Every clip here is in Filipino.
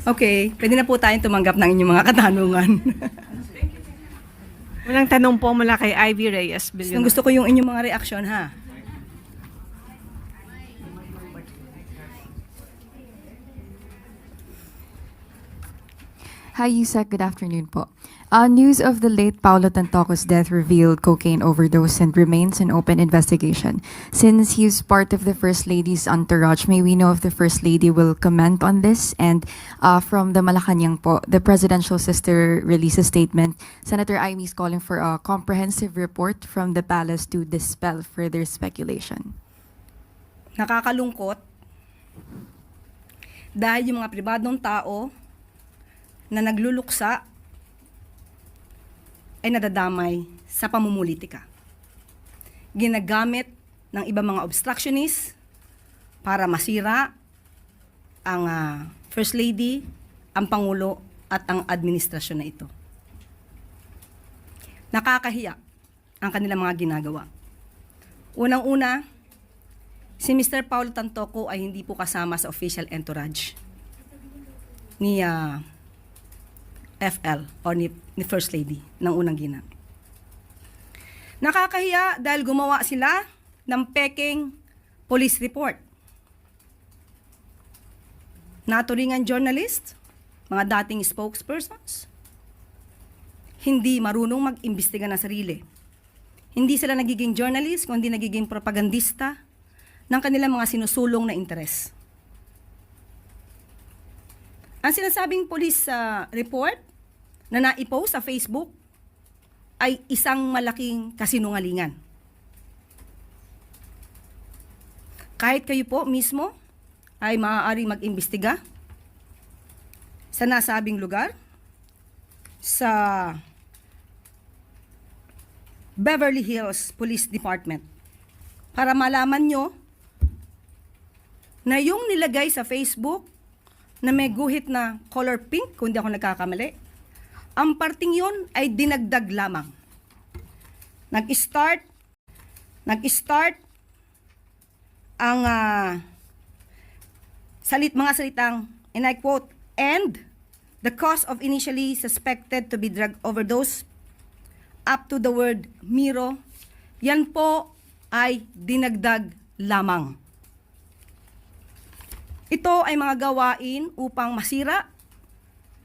Okay, pwede na po tayong tumanggap ng inyong mga katanungan. Walang tanong po mula kay Ivy Reyes. Gusto, ko yung inyong mga reaksyon, ha? Hi, Yusek. Good afternoon po. Uh, news of the late Paulo Tantoco's death revealed cocaine overdose and remains an open investigation. Since he's part of the First Lady's entourage, may we know if the First Lady will comment on this? And uh, from the Malacanang po, the presidential sister released a statement. Senator Amy is calling for a comprehensive report from the palace to dispel further speculation. Nakakalungkot dahil yung mga pribadong tao na nagluluksa ay nadadamay sa pamumulitika. Ginagamit ng ibang mga obstructionists para masira ang ah, First Lady, ang Pangulo at ang administrasyon na ito. Nakakahiya ang kanilang mga ginagawa. Unang-una, si Mr. Paulo Tantoco ay hindi po kasama sa official entourage ni ah, FL or ni, ni First Lady ng unang ginang. Nakakahiya dahil gumawa sila ng peking police report. Naturingan journalist, mga dating spokespersons, hindi marunong mag-imbestiga ng sarili. Hindi sila nagiging journalist, kundi nagiging propagandista ng kanilang mga sinusulong na interes. Ang sinasabing police ah, report na naipost sa Facebook ay isang malaking kasinungalingan. Kahit kayo po mismo ay maaaring mag-imbestiga sa nasabing lugar sa Beverly Hills Police Department para malaman nyo na yung nilagay sa Facebook na may guhit na color pink, kung di ako nagkakamali, ang parting yon ay dinagdag lamang. Nag-start, nag-start ang ah, salit mga salitang, and I quote, and the cause of initially suspected to be drug overdose up to the word Miro, yan po ay dinagdag lamang. Ito ay mga gawain upang masira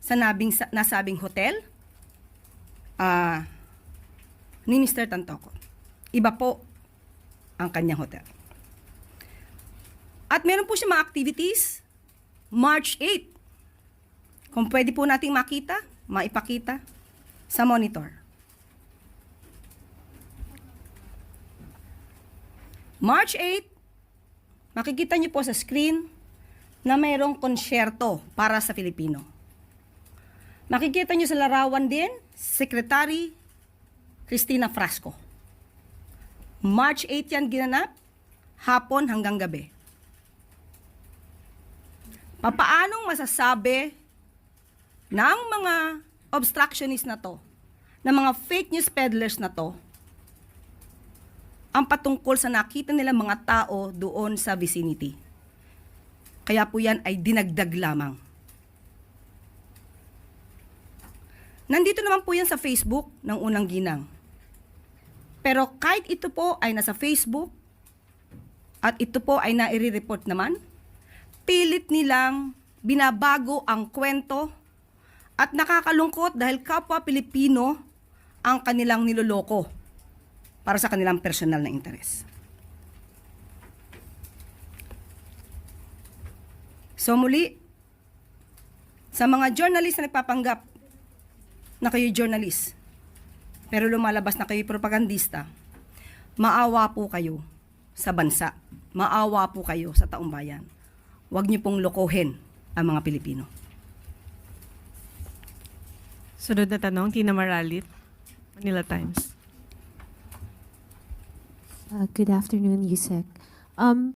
sa nabing, sa, nasabing hotel ah, ni Mr. Tantoco. Iba po ang kanyang hotel. At meron po siya mga activities March 8. Kung pwede po nating makita, maipakita sa monitor. March 8, makikita niyo po sa screen na mayroong konsyerto para sa Filipino. Makikita niyo sa larawan din, Secretary Cristina Frasco. March 8 yan ginanap, hapon hanggang gabi. Papaanong masasabi ng mga obstructionist na to, ng mga fake news peddlers na to, ang patungkol sa nakita nila mga tao doon sa vicinity. Kaya po yan ay dinagdag lamang. Nandito naman po yan sa Facebook ng unang ginang. Pero kahit ito po ay nasa Facebook at ito po ay nairi-report naman, pilit nilang binabago ang kwento at nakakalungkot dahil kapwa Pilipino ang kanilang niloloko para sa kanilang personal na interes. So muli, sa mga journalist na nagpapanggap na kayo journalist, pero lumalabas na kayo propagandista, maawa po kayo sa bansa. Maawa po kayo sa taong bayan. Huwag niyo pong lokohin ang mga Pilipino. Sunod na tanong, Tina Maralit, Manila Times. Uh, good afternoon, Yusek. Um,